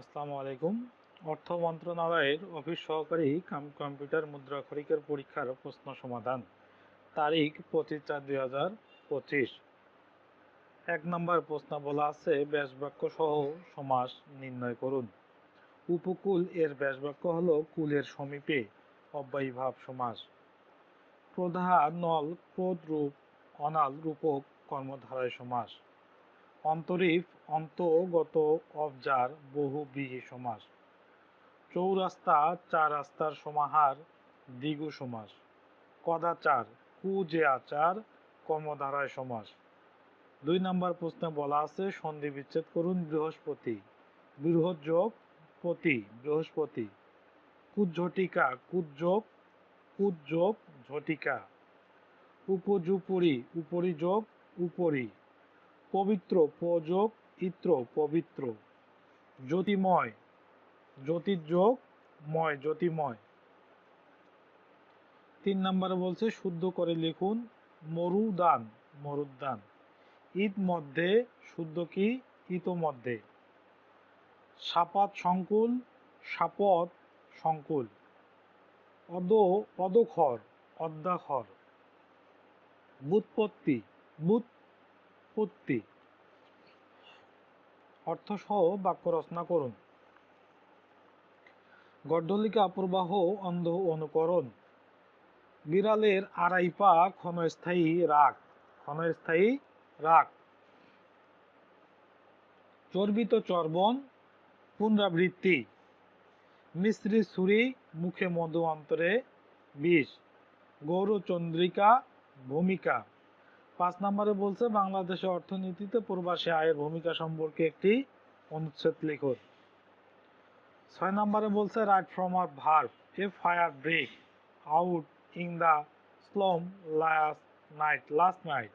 আসসালামু আলাইকুম অর্থ মন্ত্রণালয়ের অফিস সহকারী কাম কম্পিউটার মুদ্রা খরিকের পরীক্ষার প্রশ্ন সমাধান তারিখ পঁচিশ চার দুই হাজার পঁচিশ এক নম্বর প্রশ্ন বলা আছে ব্যাসবাক্য সহ সমাস নির্ণয় করুন উপকূল এর ব্যাসবাক্য হল কুলের সমীপে অব্যয়ীভাব সমাস প্রধান নল ক্রোধ রূপ অনাল রূপক কর্মধারায় সমাস অন্তরীপ অন্তগত অবজার বহু বিহি সমাস চৌরাস্তা চার রাস্তার সমাহার দ্বিগু সমাস কদাচার কু যে আচার কর্মধারায় সমাস দুই নম্বর প্রশ্নে বলা আছে সন্ধি বিচ্ছেদ করুন বৃহস্পতি বৃহৎ যোগ পতি বৃহস্পতি কুজ্ঝটিকা কুজ্যোগ কুজ্যোগ ঝটিকা উপযুপরি উপরি যোগ উপরি পবিত্র পযোগ ইত্র পবিত্র জ্যোতিময় জ্যোতির্যোগ ময় জ্যোতিময় তিন নম্বরে বলছে শুদ্ধ করে লিখুন মরুদান মরুদান ঈদ মধ্যে শুদ্ধ কি ইতোমধ্যে সাপাত সংকুল সাপত সংকুল অদ অদখর অদ্যাখর বুৎপত্তি বুৎ উৎপত্তি অর্থসহ বাক্য রচনা করুন গড্ডলিকা প্রবাহ অন্ধ অনুকরণ বিড়ালের আড়াই পা ক্ষণস্থায়ী রাগ ক্ষণস্থায়ী রাগ চর্বিত চর্বণ পুনরাবৃত্তি মিশ্রী সুরি মুখে মধু অন্তরে বিষ গৌরচন্দ্রিকা ভূমিকা পাঁচ নম্বরে বলছে বাংলাদেশের অর্থনীতিতে প্রবাসী আয়ের ভূমিকা সম্পর্কে একটি অনুচ্ছেদ লিখুন ছয় নম্বরে বলছে right form R verb a fire break out in the slum last night last night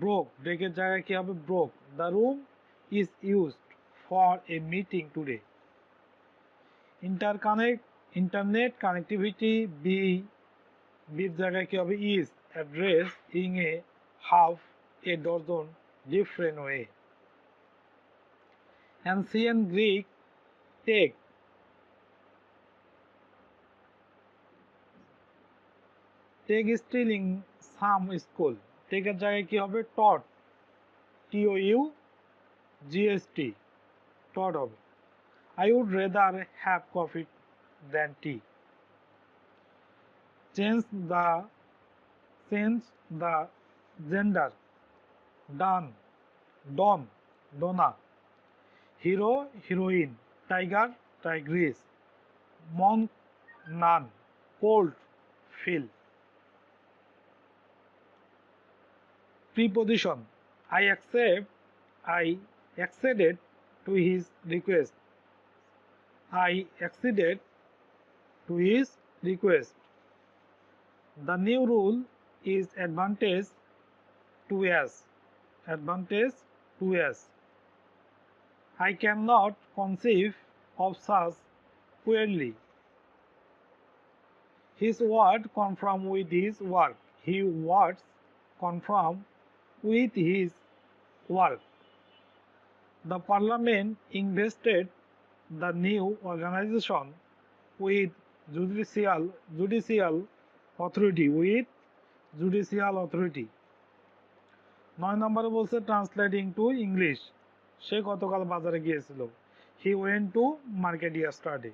broke ব্রেকের জায়গায় কি হবে broke the room is use for a meeting today inter connect internet connectivity B বির জায়গায় কি হবে is a dress in a half a dozen different ways. Ancient Greek text take still in some school টেকের জায়গায় কি হবে taught টিও you GST টট হবে I would rather have coffee then tea change the change the gender. Don, Don, Donna. Hero, Heroine. Tiger, Tigress. Monk, Nun. Cold, Phil. Preposition. I acceded to his request. I acceded to his request. The new rule is advantage 2s advantage 2s I cannot conceive of such queerly. His word confirm with his work. His words confirm with his work. The parliament invested the new organization with judicial judicial authority with judicial authority নয় নম্বরে বলছে translating to English সে গতকাল বাজারে গিয়েছিল he went to market study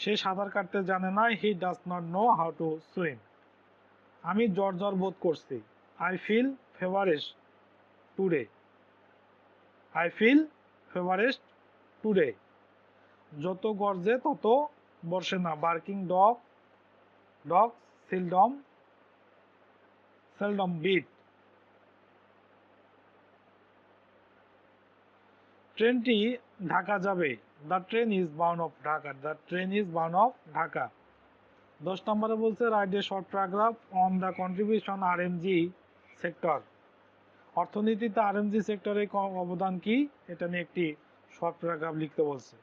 সে সাঁতার কাটতে জানে না he does not know how to swim আমি জ্বর জ্বর বোধ করছি I feel feverish today I feel feverish today যত গর্জে তত বর্ষে না barking dog dog seldom seldom beat. ট্রেনটি ঢাকা যাবে the train is bound of Dhaka the train is bound of Dhaka দশ নম্বরে বলছে write a short paragraph on the contribution R sector অর্থনীতিতে আর সেক্টরে অবদান কি এটা নিয়ে একটি শর্ট প্যারাগ্রাফ লিখতে বলছে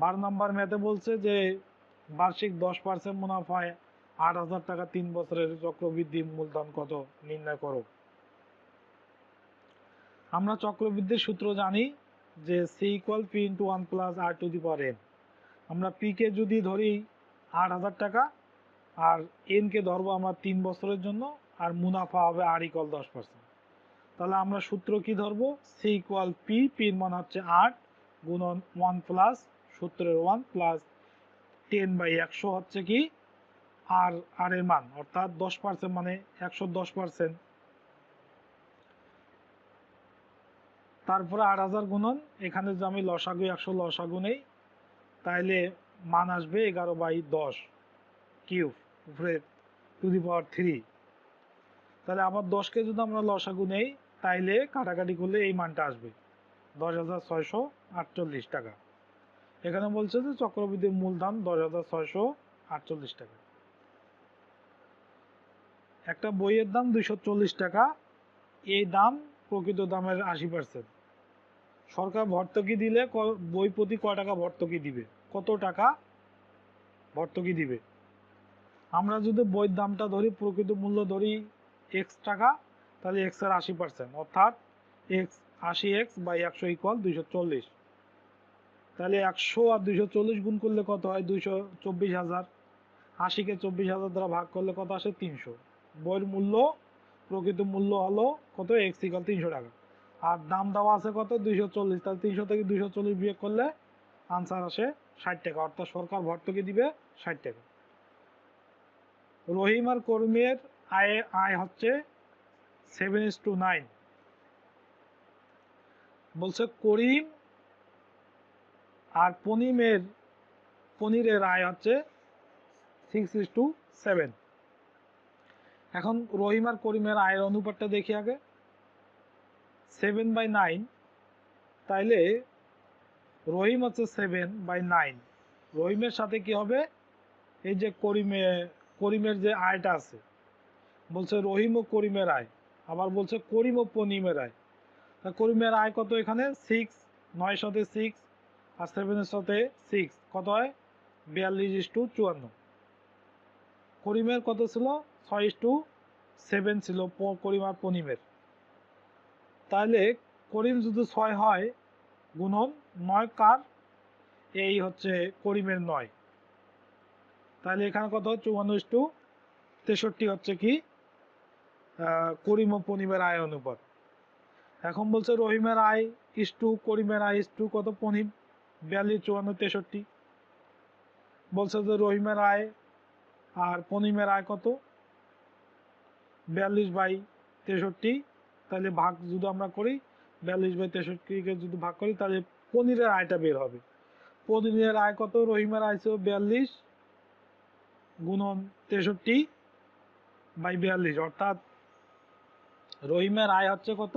বারো নম্বর ম্যাথে বলছে যে বার্ষিক দশ পার্সেন্ট মুনাফায় আট হাজার টাকা তিন বছরের চক্রবৃদ্ধি মূলধন কত নির্ণয় করো আমরা চক্রবৃদ্ধির সূত্র জানি যে C equal P into one plus R to the power N আমরা পিকে যদি ধরি আট হাজার টাকা আর এন কে ধরবো আমরা তিন বছরের জন্য আর মুনাফা হবে আর ইকুয়াল দশ পার্সেন্ট তাহলে আমরা সূত্র কি ধরবো সি ইকুয়াল পি পির মান হচ্ছে আট গুণন ওয়ান প্লাস সূত্রের ওয়ান প্লাস টেন বাই একশো হচ্ছে কি আর আর এর মান অর্থাৎ দশ পার্সেন্ট মানে একশো দশ পার্সেন্ট তারপরে আট হাজার গুণন এখানে যদি আমি লসাগু একশো লসাগু নেই তাহলে মান আসবে এগারো বাই দশ কিউব উপরে টু দি পাওয়ার থ্রি তাহলে আবার দশকে যদি আমরা লসাগু নেই তাইলে কাটাকাটি করলে এই মানটা আসবে দশ হাজার ছয়শো আটচল্লিশ টাকা এখানে বলছে যে চক্রবৃদ্ধির মূলধন দশ হাজার ছয়শো আটচল্লিশ টাকা একটা বইয়ের দাম দুইশো টাকা এই দাম প্রকৃত দামের আশি পার্সেন্ট সরকার ভর্তুকি দিলে বই প্রতি ক টাকা ভর্তুকি দিবে কত টাকা ভর্তুকি দিবে আমরা যদি বইয়ের দামটা ধরি প্রকৃত মূল্য ধরি এক্স টাকা তাহলে এক্স এর আশি পার্সেন্ট অর্থাৎ এক্স আশি এক্স বাই একশো ইকুয়াল দুইশো চল্লিশ তাহলে একশো আর দুইশো চল্লিশ গুণ করলে কত হয় দুইশো চব্বিশ হাজার আশিকে চব্বিশ হাজার দ্বারা ভাগ করলে কত আসে তিনশো বইয়ের মূল্য প্রকৃত মূল্য হলো কত এক্স ইকাল তিনশো টাকা আর দাম দেওয়া আছে কত দুইশো চল্লিশ তাহলে তিনশো থেকে দুইশো চল্লিশ বিয়োগ করলে আনসার আসে ষাট টাকা অর্থাৎ সরকার ভর্তুকি দিবে ষাট টাকা রহিম আর কর্মীর আয়ের আয় হচ্ছে সেভেন ইস টু নাইন বলছে করিম আর পনিমের পনিরের আয় হচ্ছে সিক্স ইস টু সেভেন এখন রহিম আর করিমের আয়ের অনুপাতটা দেখি আগে সেভেন বাই নাইন তাইলে রহিম হচ্ছে সেভেন বাই নাইন রহিমের সাথে কি হবে এই যে করিমে করিমের যে আয়টা আছে বলছে রহিম ও করিমের আয় আবার বলছে করিম ও পনিমের আয় তা করিমের আয় কত এখানে সিক্স নয় সাথে সিক্স আর সেভেনের সাথে সিক্স কত হয় বিয়াল্লিশ ইস টু চুয়ান্ন করিমের কত ছিল ছয় টু সেভেন ছিল করিম আর পনিমের তাহলে করিম যদি ছয় হয় গুণন নয় কার এই হচ্ছে করিমের নয় তাহলে এখানে কত চুয়ান্ন টু তেষট্টি হচ্ছে কি করিম ও পনিমের আয় অনুপাত এখন বলছে রহিমের আয় ইস টু করিমের আয় ইস টু কত পনিম বিয়াল্লিশ চুয়ান্ন তেষট্টি বলছে যে রহিমের আয় আর পনিমের আয় কত বিয়াল্লিশ বাই তেষট্টি তাহলে ভাগ যদি আমরা করি বিয়াল্লিশ বাই তেষট্টিকে যদি ভাগ করি তাহলে পনিরের আয়টা বের হবে পনিরের আয় কত রহিমের আয় ছিল বিয়াল্লিশ গুণন তেষট্টি বাই বিয়াল্লিশ অর্থাৎ রহিমের আয় হচ্ছে কত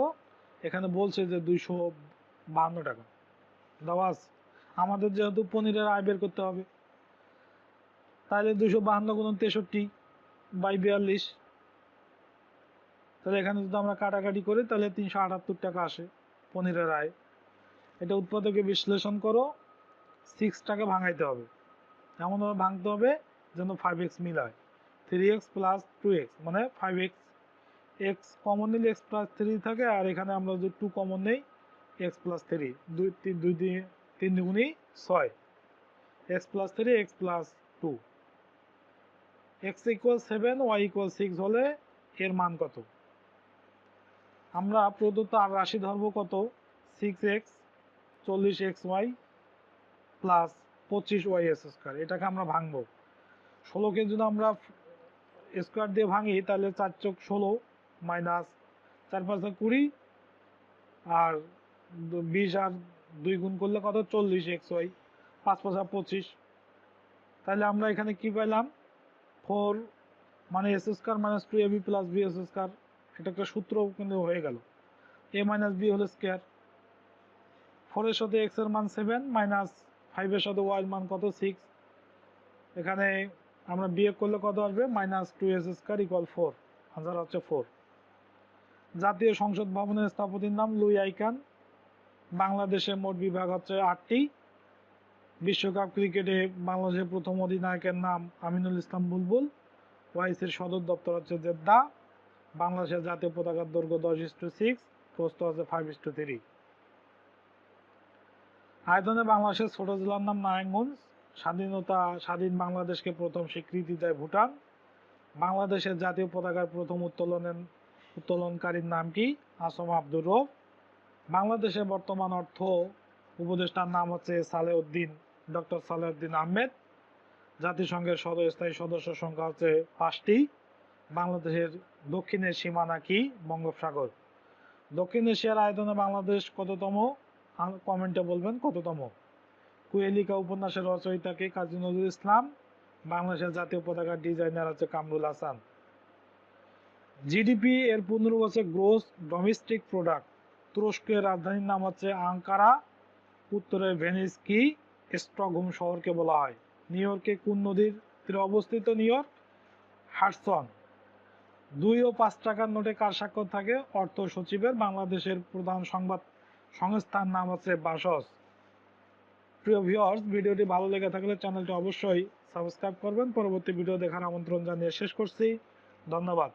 এখানে বলছে যে দুইশো বাহান্ন টাকা দাবাস আমাদের যেহেতু পনিরের আয় বের করতে হবে তাহলে দুশো বাহান্ন গুণন তেষট্টি বাই বিয়াল্লিশ তাহলে এখানে যদি আমরা কাটাকাটি করি তাহলে তিনশো আটাত্তর টাকা আসে পনিরের আয় এটা উৎপাদকে বিশ্লেষণ করো সিক্সটাকে ভাঙাইতে হবে এমনভাবে ভাঙতে হবে যেন ফাইভ এক্স মিল হয় three X plus two X মানে ফাইভ এক্স এক্স কমন নিলে এক্স প্লাস থ্রি থাকে আর এখানে আমরা যদি টু কমন নেই এক্স প্লাস থ্রি দুই তিন দুই তিন দুগুণই ছয় X plus three X plus two X equal seven Y equal six হলে এর মান কত আমরা প্রদত্ত আর রাশি ধরবো কত সিক্স এক্স চল্লিশ এক্স ওয়াই প্লাস পঁচিশ ওয়াই এস স্কোয়ার এটাকে আমরা ভাঙব ষোলোকে যদি আমরা স্কোয়ার দিয়ে ভাঙি তাহলে চার চোখ ষোলো মাইনাস চার পাঁচ কুড়ি আর বিশ আর দুই গুণ করলে কত চল্লিশ এক্স ওয়াই পাঁচ পাঁচা পঁচিশ তাহলে আমরা এখানে কি পেলাম ফোর মানে S square minus two AB plus B S square এটা একটা সূত্র কিন্তু হয়ে গেল এ মাইনাস বি হল স্কেয়ার ফোরের সাথে এক্স এর মান সেভেন মাইনাস ফাইভের সাথে ওয়াই মান কত সিক্স এখানে আমরা বিয়োগ করলে কত আসবে minus two S square equal four answer হচ্ছে ফোর জাতীয় সংসদ ভবনের স্থপতির নাম লুই আইকান বাংলাদেশের মোট বিভাগ হচ্ছে আটটি বিশ্বকাপ ক্রিকেটে বাংলাদেশের প্রথম অধিনায়কের নাম আমিনুল ইসলাম বুলবুল ওয়াইসির সদর দপ্তর হচ্ছে জেদ্দা বাংলাদেশের জাতীয় পতাকার দৈর্ঘ্য দশ ইস টু সিক্স প্রস্থ আছে ফাইভ ইস টু থ্রি আয়তনে বাংলাদেশের ছোট জেলার নাম নারায়ণগঞ্জ স্বাধীনতা স্বাধীন বাংলাদেশকে প্রথম স্বীকৃতি দেয় ভুটান বাংলাদেশের জাতীয় পতাকার প্রথম উত্তোলনের উত্তোলনকারীর নাম কি আসম আব্দুর রব বাংলাদেশের বর্তমান অর্থ উপদেষ্টার নাম হচ্ছে সালেউদ্দিন ডক্টর সালেউদ্দিন আহমেদ জাতিসংঘের সদস্থায়ী সদস্য সংখ্যা হচ্ছে পাঁচটি বাংলাদেশের দক্ষিণের সীমানা কি বঙ্গোপসাগর দক্ষিণ এশিয়ার আয়তনে বাংলাদেশ কততম কমেন্টে বলবেন কততম কুয়েলিকা উপন্যাসের রচয়িতাকে কাজী নজরুল ইসলাম বাংলাদেশের জাতীয় পতাকার ডিজাইনার হচ্ছে কামরুল হাসান জিডিপি এর পনেরো বছর গ্রোস ডোমেস্টিক প্রোডাক্ট তুরস্কের রাজধানীর নাম হচ্ছে আঙ্কারা উত্তরে ভেনিস কি স্টকহোম শহরকে বলা হয় নিউ ইয়র্কে কোন নদীর তীরে অবস্থিত নিউ ইয়র্ক হাটসন দুই ও পাঁচ টাকার নোটে কার স্বাক্ষর থাকে অর্থ সচিবের বাংলাদেশের প্রধান সংবাদ সংস্থার নাম হচ্ছে বাসস প্রিয় ভিউয়ার্স ভিডিওটি ভালো লেগে থাকলে চ্যানেলটি অবশ্যই সাবস্ক্রাইব করবেন পরবর্তী ভিডিও দেখার আমন্ত্রণ জানিয়ে শেষ করছি ধন্যবাদ